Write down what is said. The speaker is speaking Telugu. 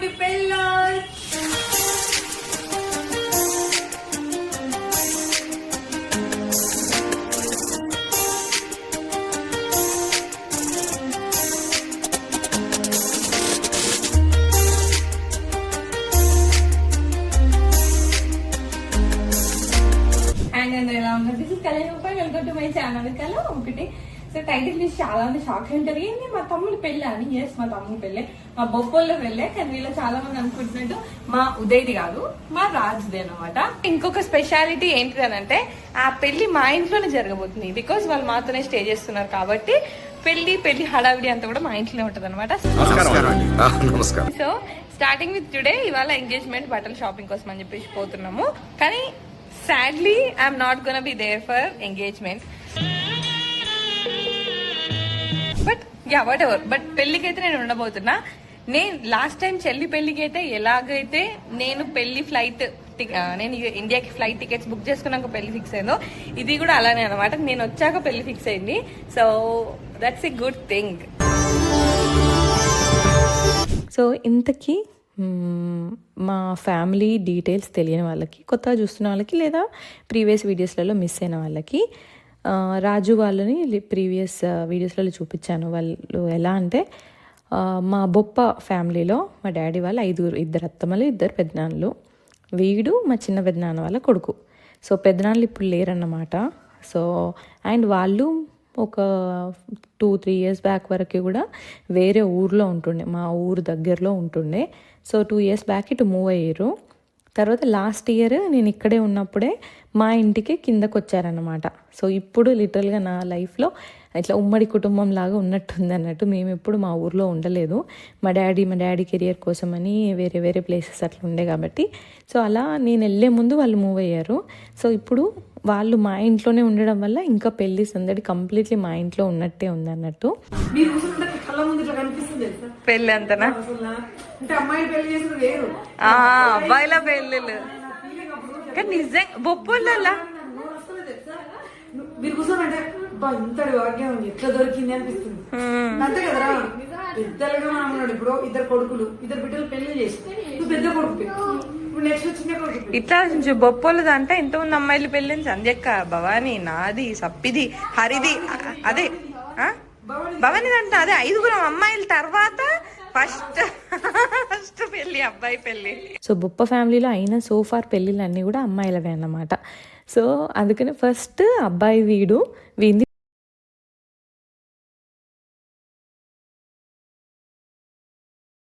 తమ్ముడి పెళ్ళ అండ్ నేను ఎలా ఉన్నా దిస్ ఇస్ కళ్యాణ్ రూపాయి వెల్కమ్ టు సో టైటిల్ చూసి చాలా మంది షాక్ ఉంటారు ఏంటి మా తమ్ముడు పెళ్ళి అని ఎస్ మా తమ్ముడు పెళ్ళే. మా బొప్పల్లో వెళ్ళే కానీ వీళ్ళు చాలా మంది అనుకుంటున్నట్టు మా ఉదయ్ది కాదు మా రాజుది అనమాట ఇంకొక స్పెషాలిటీ ఏంటి అని అంటే ఆ పెళ్ళి మా ఇంట్లోనే జరగబోతుంది. బికాస్ వాళ్ళు మాతోనే స్టే చేస్తున్నారు కాబట్టి పెళ్ళి పెళ్ళి హడావిడి అంతా కూడా మా ఇంట్లోనే ఉంటది అనమాట సో స్టార్టింగ్ విత్ టుడే ఇవాళ ఎంగేజ్మెంట్ బట్టల షాపింగ్ కోసం అని చెప్పేసి పోతున్నాము. కానీ sadly I'm not gonna be there for engagement but yeah whatever but పెళ్ళికి అయితే నేను ఉండబోతున్నా. నేను లాస్ట్ టైం చెల్లి పెళ్ళికి అయితే ఎలాగైతే నేను పెళ్ళి ఫ్లైట్ నేను ఇండియాకి ఫ్లైట్ టికెట్స్ బుక్ చేసుకున్నాక పెళ్ళి ఫిక్స్ అయిందో ఇది కూడా అలానే అనమాట నేను వచ్చాక పెళ్ళి ఫిక్స్ అయింది. So that's a good thing so ఇంతకీ మా ఫ్యామిలీ డీటెయిల్స్ తెలియని వాళ్ళకి కొత్తగా చూస్తున్న వాళ్ళకి లేదా ప్రీవియస్ వీడియోస్లలో మిస్ అయిన వాళ్ళకి రాజు వాళ్ళని ప్రీవియస్ వీడియోస్లలో చూపించాను. వాళ్ళు ఎలా అంటే మా బొప్ప ఫ్యామిలీలో మా డాడీ వాళ్ళు ఐదుగురు ఇద్దరు అత్తమ్మలు ఇద్దరు పెద్దనాన్నలు వీడు మా చిన్న పెద్దనాన్న వాళ్ళ కొడుకు. సో పెద్దనాన్నలు ఇప్పుడు లేరన్నమాట. సో అండ్ వాళ్ళు ఒక టూ త్రీ ఇయర్స్ బ్యాక్ వరకు కూడా వేరే ఊర్లో ఉంటుండే మా ఊరు దగ్గరలో ఉంటుండే. సో టూ ఇయర్స్ బ్యాక్ ఇటు మూవ్ అయ్యారు. తర్వాత లాస్ట్ ఇయర్ నేను ఇక్కడే ఉన్నప్పుడే మా ఇంటికి కిందకు వచ్చారనమాట సో ఇప్పుడు లిటరల్గా నా లైఫ్లో ఇట్లా ఉమ్మడి కుటుంబం లాగా ఉన్నట్టుంది అన్నట్టు మేము ఎప్పుడు మా ఊర్లో ఉండలేదు. మా డాడీ మా డాడీ కెరియర్ కోసమని వేరే వేరే ప్లేసెస్ అట్లా ఉండే కాబట్టి. సో అలా నేను వెళ్ళే ముందు వాళ్ళు మూవ్ అయ్యారు. సో ఇప్పుడు వాళ్ళు మా ఇంట్లోనే ఉండడం వల్ల ఇంకా పెళ్ళి సందడి కంప్లీట్లీ మా ఇంట్లో ఉన్నట్టే ఉంది అన్నట్టు. పెళ్ళి అంతనా? అంటే పెళ్ళి వేరు. అబ్బాయిల పెళ్ళిళ్ళు. కానీ నిజంగా ను- మీరు కూర్చోనంటే ఇంతటి భాగ్యం ఎట్లా దొరికింది? అనిపిస్తుంది. అంతే కదరా. పెద్దలుగా మనం ఉన్నాడు ఇప్పుడు ఇద్దరు కొడుకులు ఇద్దరు బిడ్డలు పెళ్ళి చేసి నువ్వు పెద్ద కొడుకు. ఇప్పుడు నెక్స్ట్ చిన్న కొడుకు పెళ్ళి. ఇట్లా బొప్పలది అంటే ఎంతమంది అమ్మాయిలు పెళ్ళింది సంధ్యక్క భవాని నాది సప్పిది హరిది అదే అంటే అదే ఐదుగురం అమ్మాయిల తర్వాత ఫస్ట్ పెళ్ళి అబ్బాయి పెళ్ళి సో బొప్ప ఫ్యామిలీలో అయిన సోఫార్ పెళ్ళిళ్ళన్నీ కూడా అమ్మాయిలవే అన్నమాట. సో అందుకని ఫస్ట్ అబ్బాయి వీడు వీంది